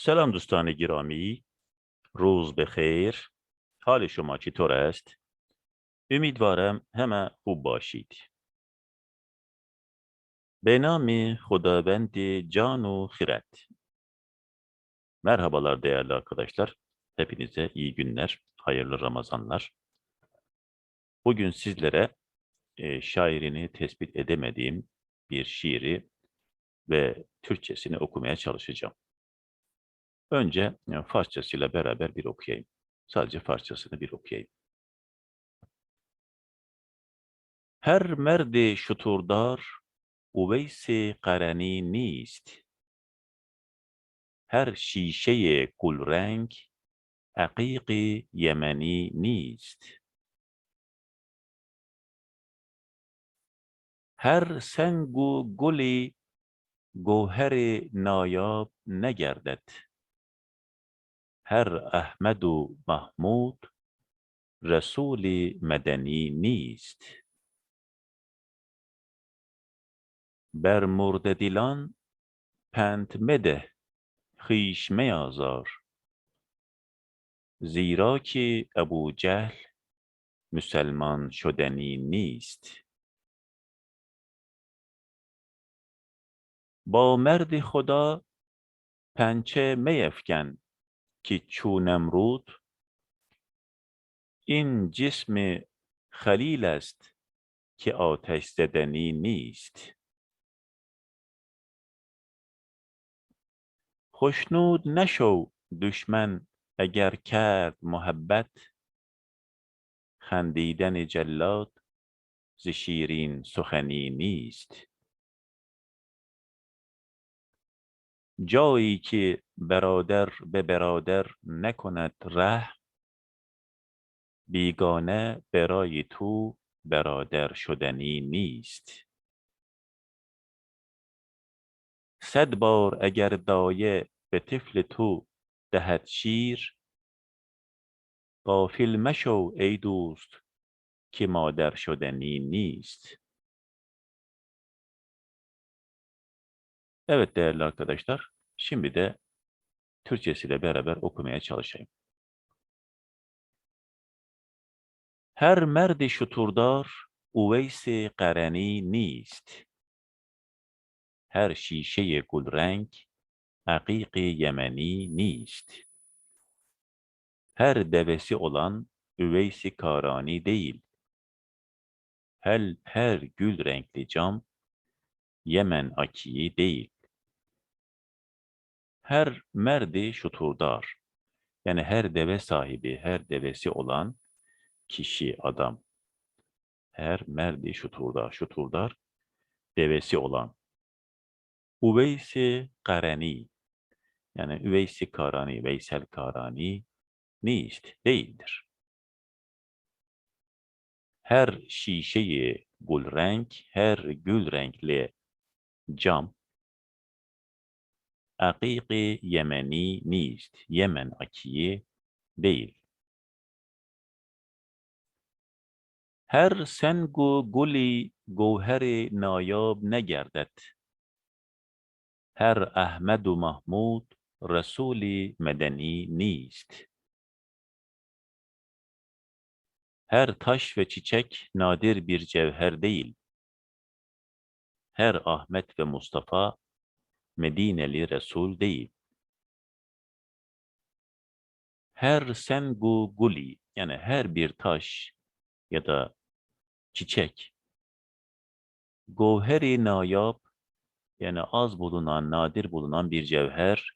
سلام دوستان گرامی روز بخیر حال شما چطور است امیدوارم همه خوب باشید به نام خداوند can و خرد Merhabalar değerli arkadaşlar. Hepinize iyi günler, hayırlı Ramazanlar. Bugün sizlere e, şairini tespit edemediğim bir şiiri ve Türkçesini okumaya çalışacağım. Önce yani Farsçasıyla beraber bir okuyayım. Sadece Farsçasını bir okuyayım. Her merdi şuturdar uveysi karani nist. Her şişeye kul renk aqiqi yemeni nist. Her sengu guli guheri nayab negerdet. هر احمد و محمود رسول مدنی نیست. بر مرددیلان پند مده خویش میازار. زیرا که ابو جهل مسلمان شدنی نیست. با مرد خدا پنچه میفکن که چون امرود این جسم خلیل است که آتش زدنی نیست. خوشنود نشو دشمن اگر کرد محبت. خندیدن جلاد ز شیرین سخنی نیست. جایی که برادر به برادر نکند ره بیگانه برای تو برادر شدنی نیست. صد بار اگر دایه به طفل تو دهد شیر غافل مشو ای دوست که مادر شدنی نیست. Evet değerli arkadaşlar, şimdi de Türkçesiyle beraber okumaya çalışayım. Her merdi şuturdar Uveys-i Karani nist. Her şişe gulrenk Akik-i Yemeni nist. Her devesi olan Üveys-i Karani değil. Her, her gül renkli cam Yemen akiyi değil. Her merdi şuturdar. Yani her deve sahibi, her devesi olan kişi, adam. Her merdi şuturdar. Şuturdar, devesi olan. Uveysi Karani. Yani Üveysi Karani, Veysel Karani nist değildir. Her şişeyi gül renk, her gül renkli cam Akiki Yemeni nist. Yemen akiyi değil. Her sengu guli gevheri nayab negerded. Her Ahmedu Mahmud Resuli medeni nist. Her taş ve çiçek nadir bir cevher değil. Her Ahmet ve Mustafa Medineli Resul değil. Her sengu guli yani her bir taş ya da çiçek govheri nayab yani az bulunan, nadir bulunan bir cevher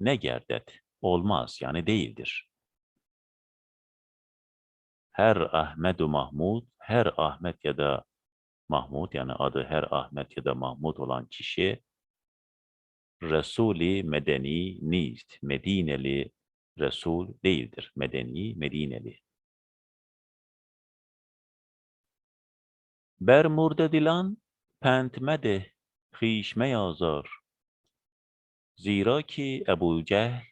ne gerdet? Olmaz yani değildir. Her Ahmedu Mahmud, her Ahmet ya da Mahmud yani adı her Ahmet ya da Mahmud olan kişi Resul-i Medeni nist, Medineli Resul değildir. Medeni, Medineli. Ber murde dilan pentmede hişme azar. Zira ki Ebu Cehl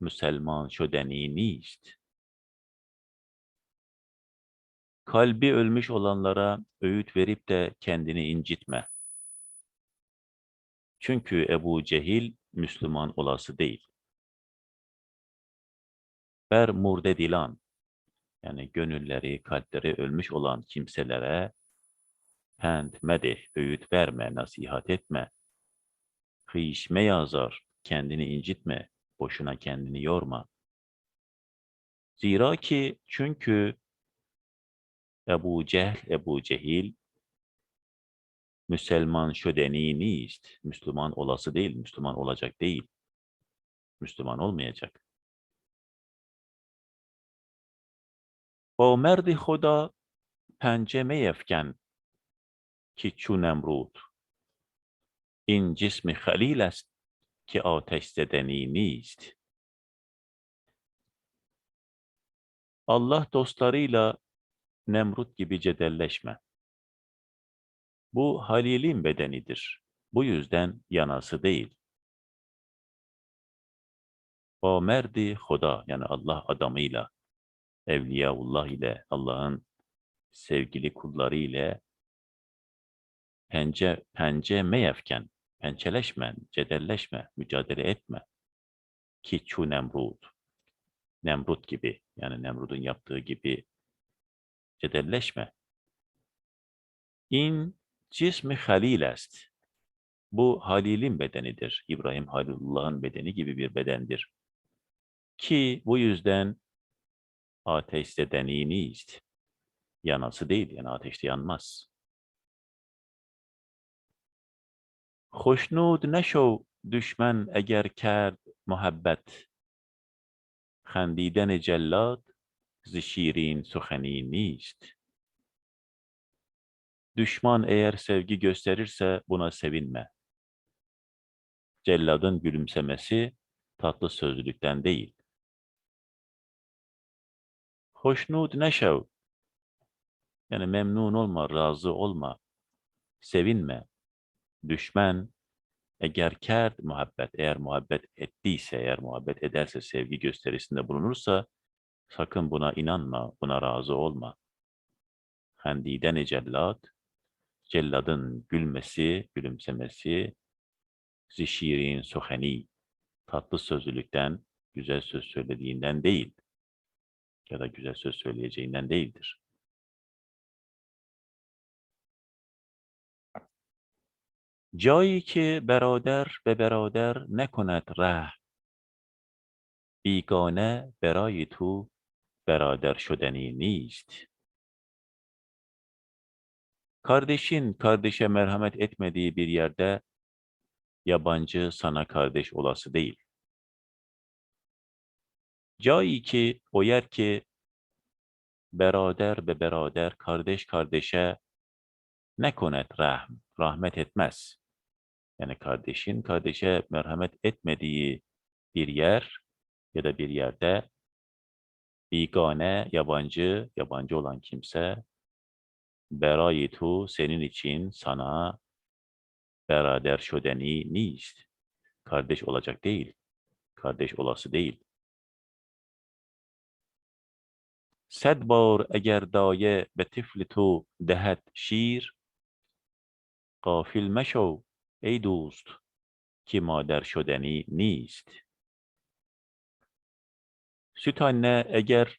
Müslüman şödeni nist. Kalbi ölmüş olanlara öğüt verip de kendini incitme. Çünkü Ebu Cehil Müslüman olası değil. ber murde dilan yani gönülleri, kalpleri ölmüş olan kimselere pend, medih, öğüt verme, nasihat etme. Hıyişme yazar, kendini incitme, boşuna kendini yorma. Zira ki çünkü Ebu Cehl, Ebu Cehil Müslüman şödeni nist. Müslüman olası değil, Müslüman olacak değil. Müslüman olmayacak. O merdi Huda penceme yefken ki çu Nemrut. İn cismi halil est ki ateş zedeni nist. Allah dostlarıyla Nemrut gibi cedelleşme. Bu Halil'in bedenidir. Bu yüzden yanası değil. O merdi Huda yani Allah adamıyla, Evliyaullah ile, Allah'ın sevgili kulları ile pence, pence meyefken, pençeleşme, cedelleşme, mücadele etme. Ki çu Nemrut. Nemrut gibi, yani Nemrut'un yaptığı gibi cedelleşme. İn cismi halil est. Bu Halil'in bedenidir. İbrahim Halilullah'ın bedeni gibi bir bedendir. Ki bu yüzden ateşte deniniyiz. Yanası değil, yani ateşte yanmaz. Hoşnud neşov düşmen eğer kerd muhabbet. Xendiden cellat zişirin suheni nist. Düşman eğer sevgi gösterirse buna sevinme. Celladın gülümsemesi tatlı sözlülükten değil. Hoşnut neşev. Yani memnun olma, razı olma, sevinme. Düşman eğer kert muhabbet, eğer muhabbet ettiyse, eğer muhabbet ederse, sevgi gösterisinde bulunursa sakın buna inanma, buna razı olma. Hendiden cellat, celladın gülmesi, gülümsemesi, zişirin suheni, tatlı sözlülükten, güzel söz söylediğinden değil ya da güzel söz söyleyeceğinden değildir. جایی که برادر به برادر نکند ره بیگانه برای تو برادر شدنی نیست. Kardeşin kardeşe merhamet etmediği bir yerde yabancı sana kardeş olası değil. Cai ki o yer ki berader be berader kardeş kardeşe ne konet rahm, rahmet etmez. Yani kardeşin kardeşe merhamet etmediği bir yer ya da bir yerde bigane, yabancı, yabancı olan kimse berayitu senin için sana beraber şödeni nist. Kardeş olacak değil. Kardeş olası değil. صد بار اگر دایه به طفل تو دهد شیر غافل مشو ای دوست که مادر شدنی نیست. Süt anne eğer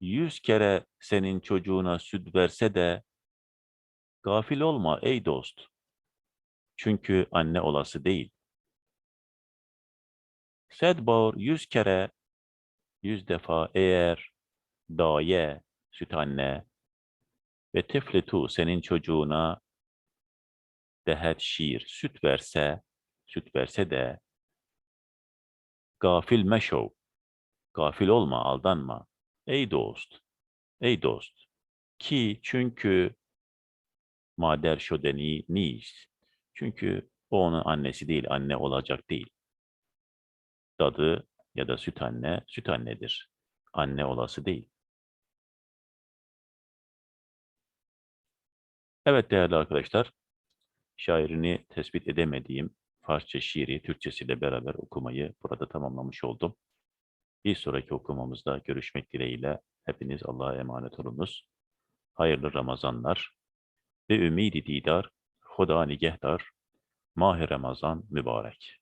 yüz kere senin çocuğuna süt verse de gafil olma ey dost. Çünkü anne olası değil. Sedbar yüz kere, yüz defa eğer daye, süt anne ve tiflitu senin çocuğuna dehet şiir, süt verse, süt verse de gafil meşov, gafil olma, aldanma. Ey dost, ey dost. Ki çünkü mader şodeni nis. Çünkü o onun annesi değil, anne olacak değil. Dadı ya da süt anne, süt annedir. Anne olası değil. Evet değerli arkadaşlar, şairini tespit edemediğim Farsça şiiri Türkçesiyle beraber okumayı burada tamamlamış oldum. Bir sonraki okumamızda görüşmek dileğiyle hepiniz Allah'a emanet olunuz. Hayırlı Ramazanlar ve ümidi didar, Huda nigehdar, Mah-ı Ramazan mübarek.